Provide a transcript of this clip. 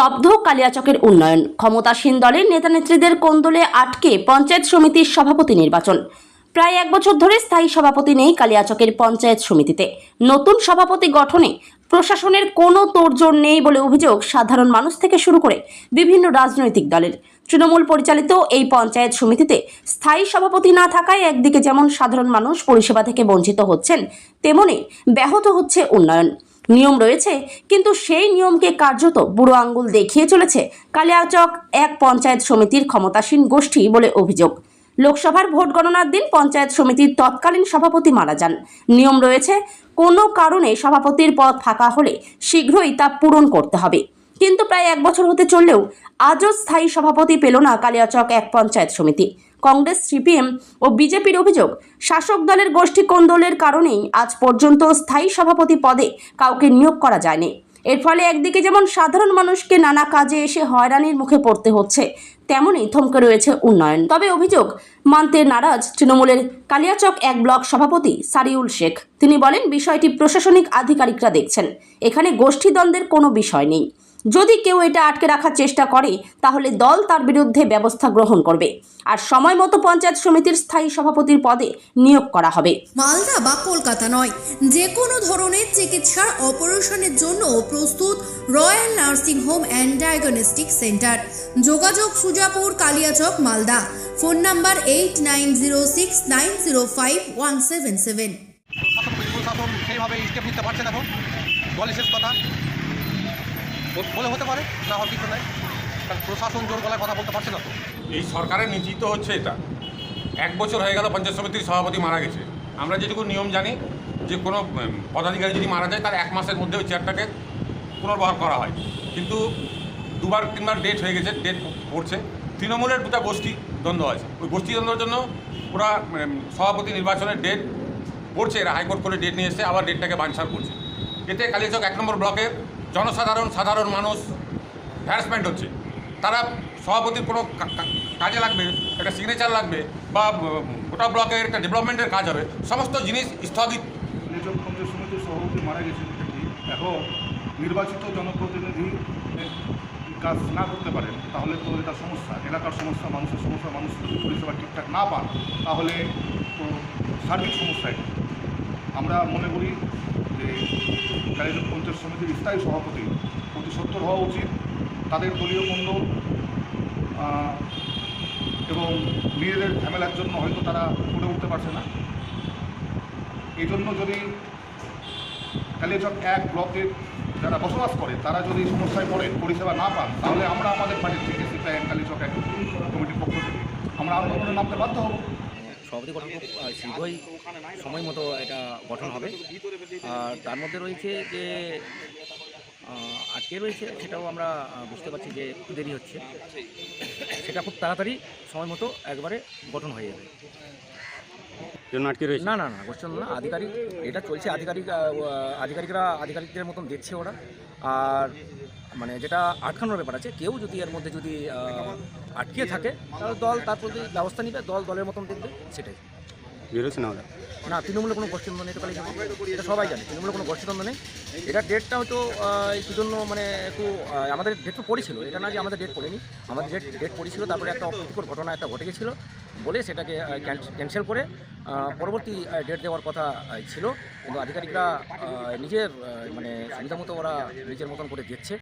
স্তব্ধ কালিয়াচকের উন্নয়ন। ক্ষমতাসীন দলের নেতানেত্রীদের কোন্দলে আটকে পঞ্চায়েত সমিতির সভাপতি নির্বাচন। প্রায় এক বছর ধরে স্থায়ী সভাপতি নেই কালিয়াচকের পঞ্চায়েত সমিতিতে। নতুন সভাপতি গঠনে প্রশাসনের কোনো তোড়জোড় নেই বলে অভিযোগ সাধারণ মানুষ থেকে শুরু করে বিভিন্ন রাজনৈতিক দলের। তৃণমূল পরিচালিত এই পঞ্চায়েত সমিতিতে স্থায়ী সভাপতি না থাকায় একদিকে যেমন সাধারণ মানুষ পরিষেবা থেকে বঞ্চিত হচ্ছেন, তেমনি ব্যাহত হচ্ছে উন্নয়ন। নিয়ম রয়েছে, কিন্তু সেই নিয়মকে কার্যত বুড়ো আঙ্গুল দেখিয়ে চলেছে কালিয়াচক এক পঞ্চায়েত সমিতির ক্ষমতাসীন গোষ্ঠী বলে অভিযোগ। লোকসভার ভোট গণনার দিন পঞ্চায়েত সমিতির তৎকালীন সভাপতি মারা যান। নিয়ম রয়েছে, কোনো কারণে সভাপতির পদ ফাঁকা হলে শীঘ্রই তা পূরণ করতে হবে। কিন্তু প্রায় এক বছর হতে চললেও আজও স্থায়ী সভাপতি পেল না কালিয়াচক এক পঞ্চায়েত সমিতি। কংগ্রেস, সিপিএম ও বিজেপির অভিযোগ, শাসক দলের গোষ্ঠী কোন্দলের কারণেই আজ পর্যন্ত স্থায়ী সভাপতি পদে কাউকে নিয়োগ করা যায়নি। এর ফলে একদিকে যেমন সাধারণ মানুষকে নানা কাজে এসে হয়রানির মুখে পড়তে হচ্ছে, তেমনই থমকে রয়েছে উন্নয়ন। তবে অভিযোগ, মানতে নারাজ তৃণমূলের কালিয়াচক এক ব্লক সভাপতি সারিউল শেখ। তিনি বলেন, বিষয়টি প্রশাসনিক আধিকারিকরা দেখছেন। এখানে গোষ্ঠীদ্বন্দ্বের কোনো বিষয় নেই। যদি কেউ এটা আটকে রাখার চেষ্টা করে তাহলে দল তার বিরুদ্ধে ব্যবস্থা গ্রহণ করবে। আর সময় মতো পঞ্চায়েত সমিতির স্থায়ী সভাপতির পদে নিয়োগ করা হবে। মালদা বা কলকাতা নয়। যে কোনো ধরনের চিকিৎসার অপারেশনের জন্য প্রস্তুত royal nursing home and diagnostic centre. যোগাযোগ Sujapur Kaliachak Malda. Phone number eight nine zero six nine zero five one seven seven. সেইভাবে স্টেপ নিতে পারছে না এখন শেষ কথা। বল- হতে পারে, না হওয়ার কিছু নাই। কারণ প্রশাসন জোর গলায় কথা বলতে পারছে না তো। এই সরকারের নীতি তো হচ্ছে এটা। এক বছর হয়ে গেল, পঞ্চায়েত সমিতির সভাপতি মারা গেছে। আমরা যেটুকু নিয়ম জানি, যে কোনো পদাধিকারী যদি মারা যায়, তার এক মাসের মধ্যে ওই চেয়ারটাকে পুনর্বহাল করা হয়। কিন্তু দুবার, তিনবার ডেট হয়ে গেছে ডেট পড়ছে। তৃণমূলের দুটা গোষ্ঠী দ্বন্দ্ব আছে। ওই গোষ্ঠী দ্বন্দ্বের জন্য ওরা সভাপতি নির্বাচনের ডেট পড়ছে। এরা হাইকোর্ট করে ডেট নিয়ে এসে আবার ডেটটাকে বানচাল করছে। এতে কালিয়াচক এক নম্বর ব্লকের জনসাধারণ, সাধারণ মানুষ হ্যারাসমেন্ট হচ্ছে। তারা সভাপতির কোনো কাজে লাগবে, একটা সিগনেচার লাগবে বা গোটা ব্লকের একটা ডেভেলপমেন্টের কাজ হবে, সমস্ত জিনিস স্থগিত। সভাপতি মারা এটা এখন নির্বাচিত জনপ্রতিনিধি কাজ না করতে পারেন, তাহলে তো এটা সমস্যা। এলাকার সমস্যা, মানুষের সমস্যা, মানুষ পরিষেবা ঠিকঠাক না পান, তাহলে তো সার্বিক সমস্যা আমরা মনে করি যে কালীগঞ্জ পঞ্চায়েত সমিতির স্থায়ী সভাপতি। অতি সত্তর হওয়া উচিত। তাদের দলীয় মূল্য এবং নিজেদের ঝামেলার জন্য হয়তো তারা ফুটে উঠতে পারছে না। এই জন্য যদি কালিয়াচক এক ব্লকে যারা বসবাস করে, তারা যদি সমস্যায় পড়ে, পরিষেবা না পান, তাহলে আমরা আমাদের বাড়ির থেকে সিপিআইএম কালিয়াচক এক কমিটির পক্ষ থেকে আমরা আন্দোলনে নামতে বাধ্য হব। সভাপতি গঠন খুব শীঘ্রই সময় মতো এটা গঠন হবে। আর তার মধ্যে রয়েছে যে আটকে রয়েছে সেটাও আমরা বুঝতে পারছি যে একটু দেরি হচ্ছে। সেটা খুব তাড়াতাড়ি সময় মতো একবারে গঠন হয়ে যাবে। জন্য আটকে রয়েছে? না না না কোশ্চেন না আধিকারিক এটা চলছে আধিকারিক আধিকারিকরা আধিকারিকদের মতন দেখছে ওরা। আর মানে যেটা আটকানোর ব্যাপার আছে কেউ যদি এর মধ্যে যদি আটকে থাকে তাহলে দল তার প্রতি ব্যবস্থা নিবে দল দলের মতন দেখবে সেটাই। বেরোচ্ছে না ওরা? না, তৃণমূলের কোনো গোষ্ঠীদ্বন্দ্ব নেই তো কালী এটা সবাই জানে, তৃণমূলের কোনো গোষ্ঠীদ্বন্দ্ব নেই। এটা ডেটটা হয়তো জন্য মানে একটু আমাদের ডেট তো পড়েছিল, এটা না যে আমাদের ডেট পড়েনি, আমাদের ডেট ডেট পড়েছিল, তারপরে একটা অপ্রীতিকর ঘটনা একটা ঘটে গেছিল, বলে সেটাকে ক্যান্সেল করে পরবর্তী ডেট দেওয়ার কথা ছিল, কিন্তু আধিকারিকরা নিজের মানে সুবিধা মতো ওরা নিজের মতন করে দিচ্ছে